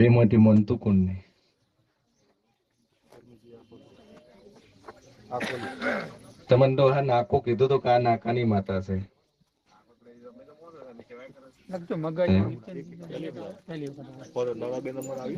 બે માંથી મનતું કોણ નહીં તમને તો હા નાકો કીધું તો કા નાકાની માતા છે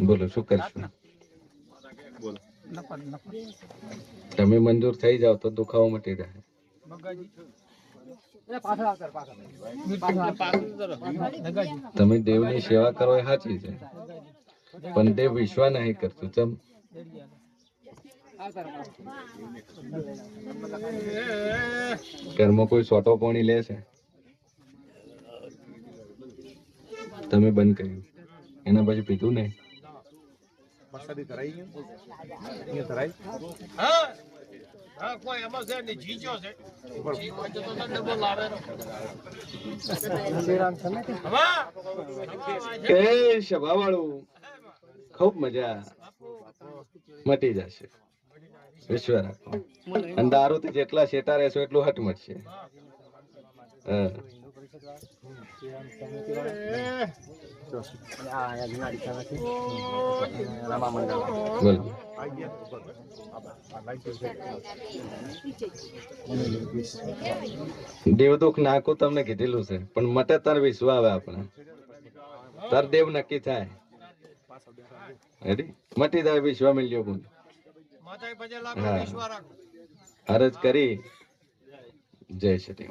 બોલો શું કરશું તમે મંજૂર થઈ જાવ તો દુખાવો મટી જાય મગજ તમે દેવની સેવા કરો એ સાચી છે પણ તે વિશ્વ નહીં કરતું. ચમ. ઘરમાં કોઈ સોટો પાણી લે છે? તમે બંધ કર્યું. એના પછી પીધું નહીં? એ સભા વાળું ખૂબ મજા મટી જશે. વિશ્વ રાખો. અને દારૂથી જેટલા શેટા રહેશો એટલું હટ મટશે. દેવ દુઃખ નાખું તમને કીધેલું છે. પણ મટે તાર વિશ્વ આવે આપણે. તાર દેવ નક્કી થાય. રેડી મટી જાય વિશ્વ મિલ્યો ગુણ અરજ કરી. જય શ્રી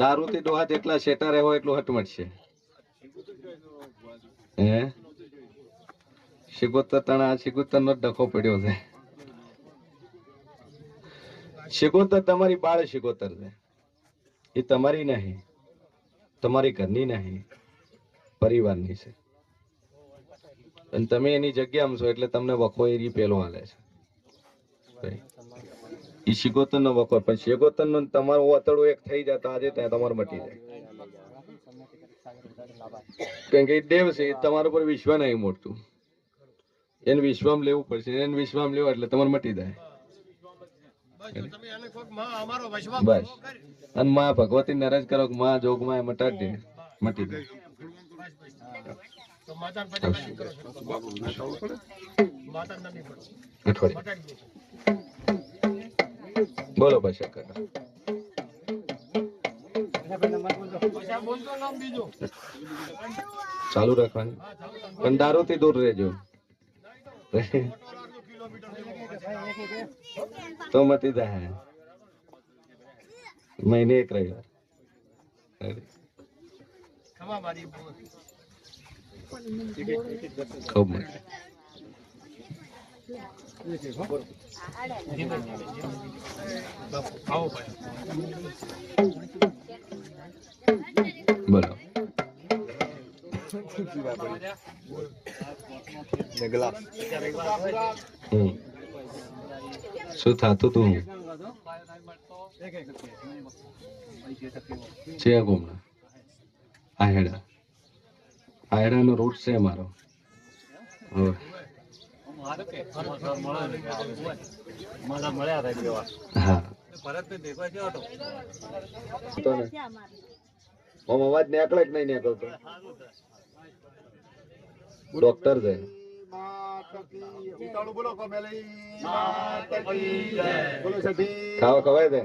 દારૂથી ડોહા જેટલા શેટા રહેવો એટલું હટ મળશે. હે? શિગોતર તણા શિગોતર નો ડખો પડ્યો છે. શિગોતર તમારી બાળ શિકોતર છે. એ તમારી નહીં, તમારી ઘરની નહીં, પરિવારની છે. અને તમે એની જગ્યામાં છો એટલે તમને વખો એ પેલો હાલે છે. એ શિકોતરનો વખો પણ શિગોતર નો તમારું ઓતડું એક થઈ જાય તો આજે ત્યાં તમારે મટી જાય. કારણ કે દેવ છે તમારા પર વિશ્વ નહીં મોટતું એને વિશ્વામ લેવું પડશે. એને વિશ્વામ લેવા એટલે તમારે મટી જાય. બસ અને માં ભગવતી નારાજ કરો કે માં જોગમાં મટાડી દે. મટી દે. બોલો પછી કાકા ચાલુ રાખવાની. પણ દારૂથી દૂર રહેજો. તો મતી જાય મહિને એક રવિવાર ખૂબ બોલો બોલો હમ. શું થતું તું? છે ગુમના? આહેડા. આહેડાનો રૂટ છે મારો હવે. હા. અવાજ નીકળે કે નહીં નીકળતો? ડોક્ટર છે. ખાવા ખવાય છે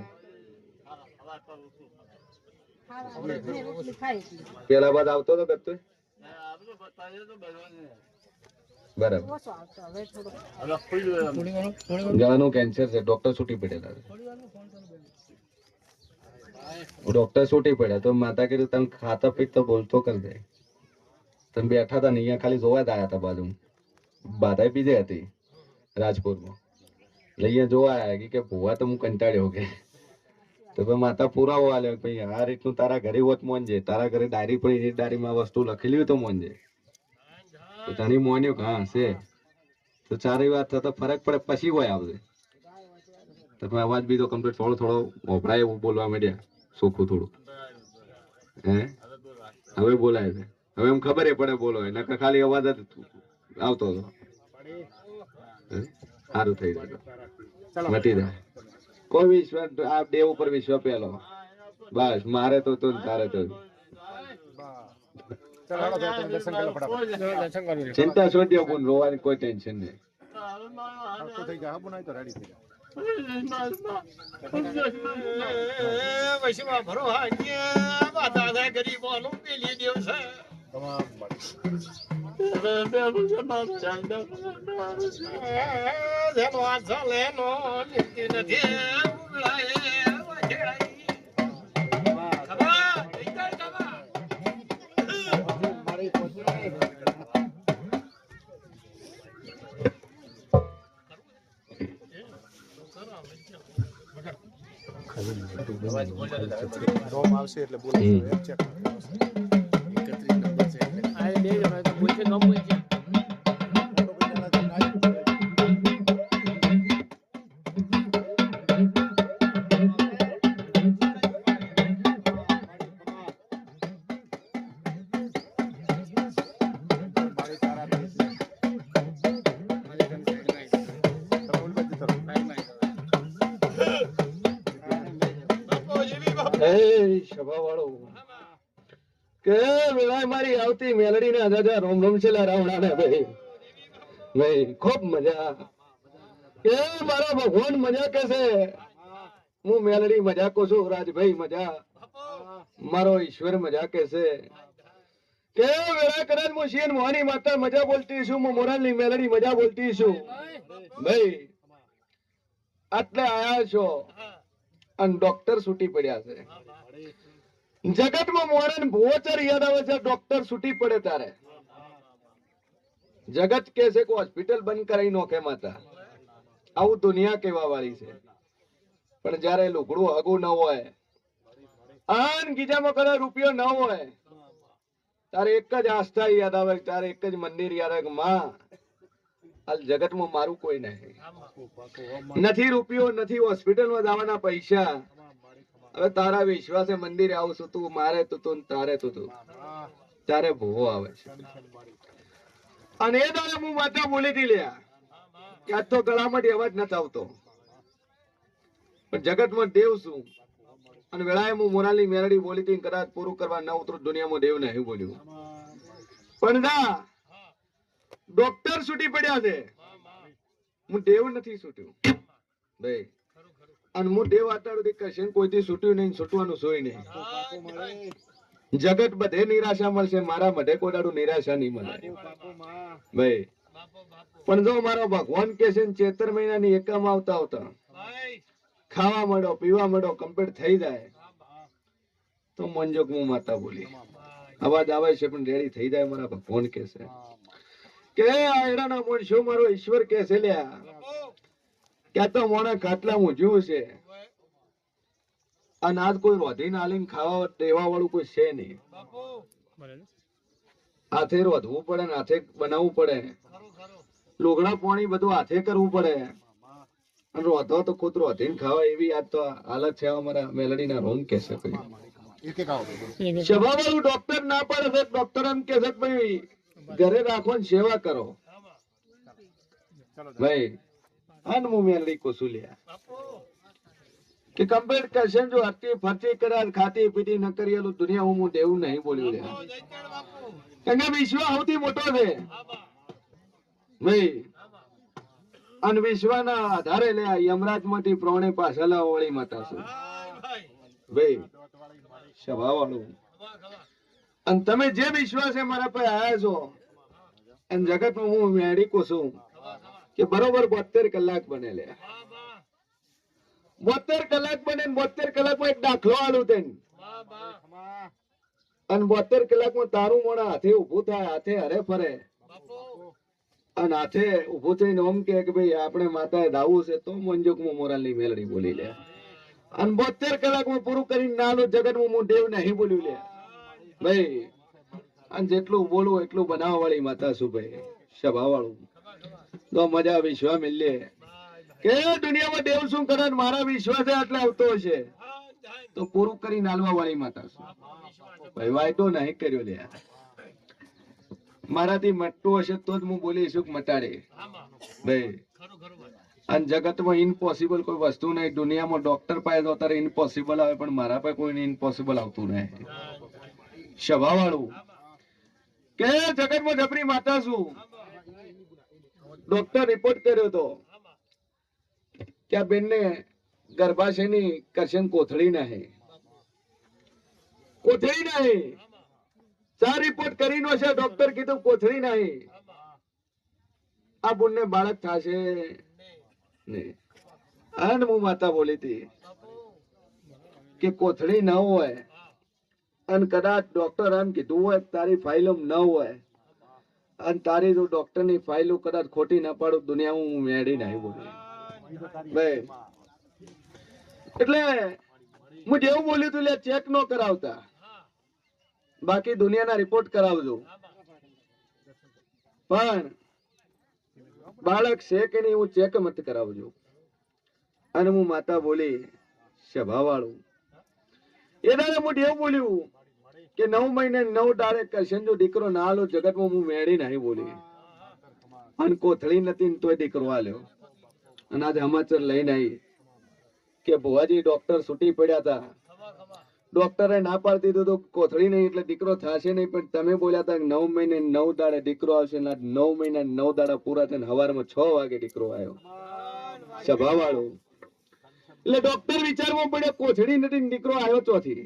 પેલા બાદ આવતો હતો કરતો બરાબર. ગળાનું કેન્સર છે ડોક્ટર છૂટી પડેલા છે. ડોક્ટર છૂટી પડ્યા તો માતા કીધું તમે ખાતા પીતા બોલતો કરી દે. તમે બેઠા હતા ને અહીંયા ખાલી જોવા જ આવ્યા હતા બાજુ બાધા બીજે હતી રાજપુરમાં એટલે અહીંયા જોવા આવ્યા કે ભૂવા તો હું કંટાળ્યો કે. તો ભાઈ માતા પુરાવો આલ્યો ભાઈ, આ રીતનું તારા ઘરે હોત મોનજે તારા ઘરે ડાયરી પડી એ ડાયરીમાં વસ્તુ લખેલી હોય તો મોનજે તો તને મોન્યો હા, છે. તો ચારે વાત થતા ફરક પડે, પછી હોય આવશે તમે અવાજ બી તો કમ્પ્લીટ થોડો થોડો વપરાય એવું બોલવા માંડ્યા, સોખું થોડું. હે? હવે બોલાય છે. હવે એમ ખબર પડે બોલો નકર ખાલી અવાજ જ આવતો હતો. સારું થઈ જાય. મટી જાય. કોઈ વિશ્વાસ આ દેવ ઉપર વિશ્વાસ પેલો બસ મારે તો તો તારે તો. ચિંતા છોડ્યો પણ રોવાની કોઈ ટેન્શન નહીં. ભરો થાય ગરીબોનું પેલી દિવસ નથી ઉગડાય વાછેડાઈ. ખબર? મારી આવતી મેલડી ના દાદા રોમ રોમ છેલા રાવણા ને ભાઈ ભાઈ ખૂબ મજા. એ મારા ભગવાન મજા કેસે હું મેલડી મજા કો છું, રાજભાઈ મજા. મારો ઈશ્વર મજા કેસે કે વેરા કદાચ હું શિયન મોહની માતા મજા બોલતી છું, હું મોરાલની મેલડી મજા બોલતી છું. ભાઈ આટલે આયા છો. અને ડોક્ટર છૂટી પડ્યા છે. જગતમાં મોરે ભોચર યાદ આવે છે ડોક્ટર છૂટી પડે તારે જગત કે છે કે હોસ્પિટલ બંધ કરાવી નોખે માતા. આવું દુનિયા કેવા વાળી છે. પણ જયારે લુગડું હગું ન હોય આન ગીજામાં કદાચ રૂપિયો ન હોય તારે એક જ આસ્થા યાદ આવે તારે એક જ મંદિર યાદ આવે કે માં હાલ જગતમાં મારું કોઈ નહીં. નથી રૂપિયો નથી હોસ્પિટલમાં જવાના પૈસા. હવે તારા વિશ્વાસે મંદિરે આવું તું, મારે તું તારે તું તું. ત્યારે ભૂવો આવે છે. અને એ દાડે હું માતા બોલી હતી લ્યા, કે આજ તો ગળામાં અવાજ નથી આવતો. પણ જગતમાં દેવ છું. અને વેળાએ હું મોરાલી મેરડી બોલી હતી કદાચ પૂરું કરવા ન ઉતરું, દુનિયામાં દેવ નહીં બોલ્યું. પણ ના ડોક્ટર છૂટી પડ્યા છે. હું દેવ નથી છૂટ્યું. ભાઈ અને હું દેવ આટાડું કશે કોઈથી છૂટ્યું નહીં છૂટવાનું સોય નહીં. જગત બધે નિરાશા મળશે મારા મઢે કોડાડું નિરાશા નહીં મળે. ભાઈ પણ જો મારો ભગવાન કે છે ચેતર મહિનાની એકમ આવતા આવતા ખાવા મળો પીવા મળો કમ્પ્લીટ થઈ જાય. તો મંજોક હું માતા બોલી. અવાજ આવે છે પણ રેડી થઈ જાય મારા ભગવાન કે છે. કે આયડાના મોણ શું મારો ઈશ્વર કે છે લ્યા? ક્યાં તો મોણે ખાટલા મૂજ્યું છે. અને આજ કોઈ રોધી નાલીને ખાવા દેવા વાળું કોઈ છે નહીં. હાથે રોધવું પડે ને હાથે બનાવવું પડે. લુગડા પાણી બધું હાથે કરવું પડે. અને રોધો તો ખુદ રોધીને ખાવા એવી આજ તો હાલત છે અમારા મેલડીના રોમ કે છે ભાઈ સભાવાળું ડોક્ટર ના પડે છે ડોક્ટર એમ કે છે ભાઈ ઘરે રાખો ને સેવા કરો. ભાઈ અન હું મેલડી કોસુલિયા કે કમ્પ્લીટ કરશે જો હરતી ફરતી કરાર, ખાતી પીતી ન કરી દુનિયા હું દેવું નહીં બોલ્યું લે કેમ વિશ્વ સૌથી મોટો છે. ભાઈ, અને વિશ્વના આધારે લે યમરાજમાંથી પ્રોણે પાછા ઓળી માતા છે. ભાઈ સ્વભાવવાળું અને તમે જે વિશ્વાસે મારા પર આયા છો, એમ જગતમાં હું મેડિકો છું. કે બરોબર બોતેર કલાક બને લે. બોતેર કલાક બને બોતેર કલાકમાં એક દાખલો આલું તેને. અને બોતેર કલાકમાં તારું મોણ હાથે ઉભું થાય, હાથે હરે ફરે. અને હાથે ઊભું થઈને ઓમ કે ભાઈ આપણે માતાએ દાવું છે, તો મંજુકમાં મોરાલની મેલડી બોલી લે. અને બોતેર કલાકમાં પૂરું કરીને નાનું જગતમાં હું દેવ નહીં બોલ્યું લે. ભાઈ, અને જેટલું બોલું એટલું બનાવવા વાળી માતા શું ભાઈ? સભા વાળું તો મજા વિશ્વા મિલે કે દુનિયામાં દેવ શું કરે મારા વિશ્વાસે આટલા આવતો હશે? તો પૂરું કરી નાલવા વાળી માતા શું? ભાઈ, વાયદો નહીં કર્યો લે મારાથી મટતું હશે તો જ હું બોલી છું મટાડે. ભાઈ, અને જગતમાં ઇમ્પોસિબલ કોઈ વસ્તુ નહીં. દુનિયામાં ડોક્ટર પાસે તો અત્યારે ઇમ્પોસિબલ આવે, પણ મારા પાસે કોઈને ઇમ્પોસિબલ આવતું નહીં. સ્વભાવ વાળું કે જગતમાં જબરી માતા છું ડોક્ટર રિપોર્ટ કર્યો હતો કે આ બેનને ગર્ભાશયની કરશન કોથળી નહીં. કોથળી નહીં. ચાર રિપોર્ટ કરીનો છે? ડોક્ટર કીધું કોથળી નહીં. આ બોનને બાળક થશે. નહીં અને હું માતા બોલી હતી કે કોથળી ન હોય, અને કદાચ ડોક્ટર એમ કીધું હોય તારી ફાઇલો ન હોય અને તારી જો ડોક્ટરની ફાઇલો કદાચ ખોટી ના પાડું, દુનિયા હું મેળી નહીં બોલી એટલે હું જેવું બોલ્યું તું ચેક નો કરાવતા. બાકી દુનિયાના રિપોર્ટ કરાવજો. પણ બાળક છે કે નહીં હું ચેક મત કરાવજો. અને હું માતા બોલી સભા વાળું એ દાદા હું એવું બોલ્યું કે નવ મહિને નવ દાડે કરશન દીકરો ના આલો જગતમાં હું મેળી નહીં બોલી. અને કોથળી નથી તોય દીકરો આલ્યો. અને આજે સમાચાર લઈને આવી કે ભુવાજી ડોક્ટર છૂટી પડ્યા હતા ડોક્ટરે ના પાડી દીધું તો કોથળી નહીં એટલે દીકરો થશે નહીં, પણ તમે બોલ્યા હતા નવ મહિને નવ દાડે દીકરો આવશે ને નવ મહિના નવ દાડા પૂરા થઈને હવારમાં છ વાગે દીકરો આવ્યો સભા વાળો એટલે ડોક્ટર વિચારમાં પડ્યો કોથળી નથી દીકરો આવ્યો ચોથી.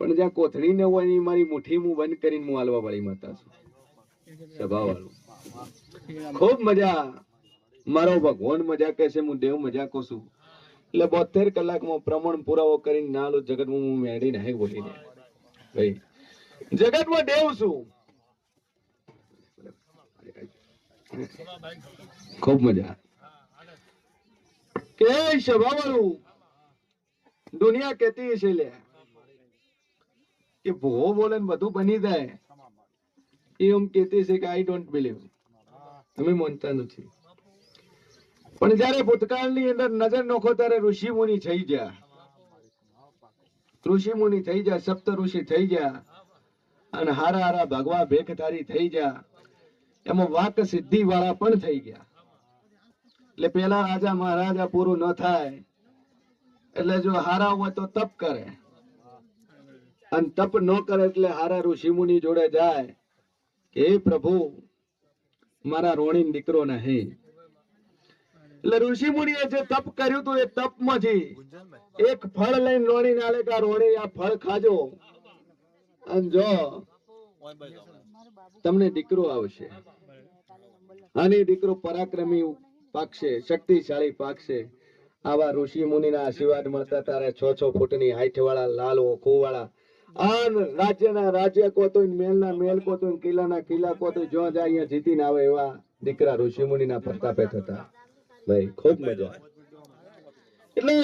પણ જ્યાં કોથળી ન હોય એની મારી મુઠ્ઠી હું બંધ કરીને હું હાલવા વાળી માતા છું. સભા ખૂબ મજા. મારો ભગવાન મજા કહે છે હું દેવ મજા કહું છું. એટલે બોતેર કલાકમાં પ્રમાણ પુરાવો કરીને નાલો જગતમાં હું મેળી નહીં બોલીને ભાઈ, જગતમાં દેવ છું. ખૂબ મજા. કે સ્વભાવવાળું દુનિયા કેતી છે લે. કે ભોગો બોલે બધું બની જાય. એ એમ કહેતી છે કે આઈ ડોન્ટ બિલીવ અમે માનતા નથી. પણ જયારે ભૂતકાળની અંદર નજર નોખો ત્યારે ઋષિ મુનિ થઈ ગયા. ઋષિ મુનિ થઈ ગયા, સપ્ત ઋષિ થઈ ગયા, અને હારા હારા ભગવા ભેખધારી થઈ ગયા. એમાં વાક સિદ્ધિ વાળા પણ થઈ ગયા. એટલે પેલા રાજા મહારાજા પૂરું ન થાય. એટલે જો હારા હોય તો તપ કરે. અને તપ ન કરે એટલે હારા ઋષિ મુનિ જોડે જાય હે પ્રભુ, મારા રોણી દીકરો નહીં એટલે ઋષિ મુનિએ જે તપ કર્યું હતું એ તપમાંથી એક ફળ લઈને રોણી નાલે કે રોણી, આ ફળ ખાજો. અને જો તમને દીકરો આવશે અને દીકરો પરાક્રમી પાકશે, શક્તિશાળી પાકશે. આવા ઋષિ મુનિના આશીર્વાદ મળતા તારે છ છ ફૂટની હાઈટ વાળા લાલ ઓખો વાળા આન રાજ્યના રાજ્ય કોતો મેલના મેલ કોતો કિલ્લાના કિલ્લા કોતો જો જાય અહીંયા જીતીને આવે એવા દીકરા ઋષિ મુનિના પ્રતાપે થતા. ભાઈ, ખૂબ મજા એટલે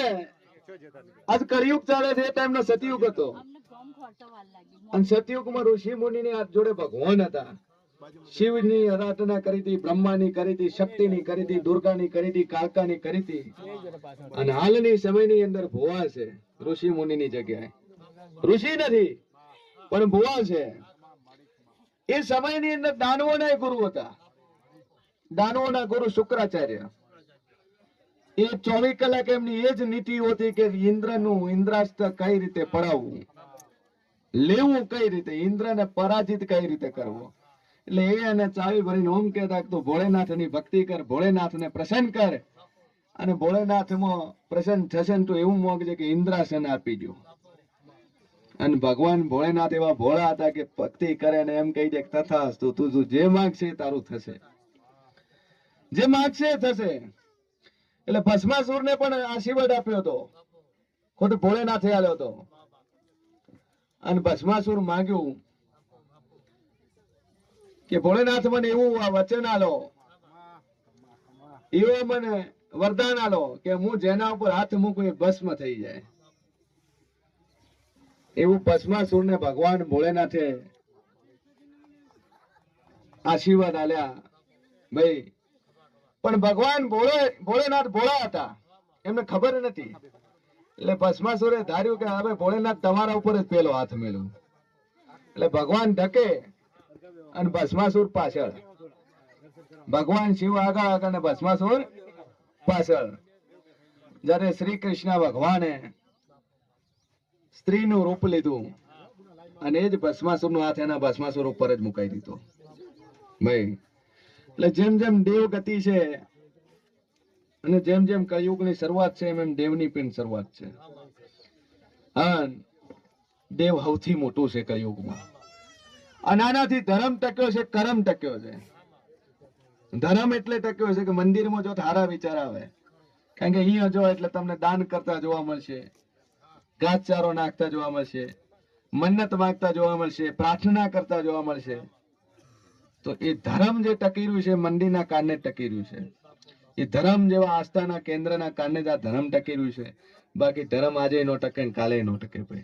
આજ કળિયુગ ચાલે છે ટાઈમનો સતયુગ હતો. અને સતયુગમાં ઋષિ મુનિની હાથ જોડે ભગવાન હતા. શિવની આરાધના કરી હતી, બ્રહ્માની કરી હતી, શક્તિની કરી હતી, દુર્ગાની કરી હતી, કાળકાની કરી હતી. અને હાલની સમયની અંદર ભોવા છે ઋષિ મુનિની જગ્યાએ. ઋષિ નથી, પણ ભુવા છે. એ સમયની અંદર દાનવોના ગુરુ હતા. દાનવોના ગુરુ શુક્રાચાર્ય. એ ચોવીસ કલાક એમની એ જ નીતિ હતી કે ઇન્દ્રનું ઇન્દ્રાસ્ત્ર કઈ રીતે પડાવવું, લેવું કઈ રીતે, ઇન્દ્રને પરાજિત કઈ રીતે કરવો. એટલે એ એને ચાવી ભરીને ઓમ કહેતા કે તું ભોળેનાથની ભક્તિ કર, ભોળેનાથને પ્રસન્ન કર. અને ભોળેનાથમાં પ્રસન્ન થશે ને તો એવું મોગજે કે ઇન્દ્રાસન આપી દો અને ભગવાન ભોળેનાથ એવા ભોળા હતા કે ભક્તિ કરે ને એમ કહી દે તથા તું તું જે માગશે તારું થશે. જે માગશે થશે. એટલે ભસ્માસુર ને પણ આશીર્વાદ આપ્યો હતો. ખોટું ભોળેનાથે આલ્યો હતો. અને ભસ્માસુર માંગ્યું કે ભોળેનાથ મને એવું વચન આલો. એવું મને વરદાન આલો કે હું જેના ઉપર હાથ મૂકું એ ભસ્મ થઈ જાય. એવું ભસ્માસુર ને ભગવાન ભોળેનાથે આશીર્વાદ આલ્યા. ભાઈ, પણ ભગવાન ભોળે, ભોળેનાથ ભોળા હતા. એમને ખબર નથી. એટલે ભસ્માસુરે ધાર્યું કે હવે ભોળેનાથ તમારા ઉપર જ પેલો હાથ મેળવું એટલે ભગવાન ઢકે અને ભસ્માસુર પાછળ. ભગવાન શિવ આગળ આગળ ને ભસ્માસુર પાછળ. જ્યારે શ્રી કૃષ્ણ ભગવાને સ્ત્રીનું રૂપ લીધું. અને એ જ ભસ્માસુરનો હાથ એના ભસ્માસુર ઉપર જ મુકાઈ દીધો. ભાઈ, એટલે જેમ જેમ દેવ ગતિ છે, અને જેમ જેમ કળિયુગની શરૂઆત છે, એમ એમ દેવની પણ શરૂઆત છે. દેવ સૌથી મોટું છે કયુગમાં અને આનાથી ધર્મ ટક્યો છે, કરમ ટક્યો છે. ધર્મ એટલે ટક્યો છે કે મંદિરમાં જો સારા વિચાર આવે, કારણ કે અહીંયા જો એટલે તમને દાન કરતા જોવા મળશે. ઘાસચારો નાખતા જોવા મળશે, મન્નત માંગતા જોવા મળશે, પ્રાર્થના કરતા જોવા મળશે. તો એ ધર્મ જે ટકી રહ્યું છે મંદિરના કારણે ટકી રહ્યું છે. એ ધર્મ જેવા આસ્થાના કેન્દ્રના કારણે જ આ ધર્મ ટકી રહ્યું છે. બાકી ધર્મ આજે નો ટકે કાલે નો ટકે ભાઈ.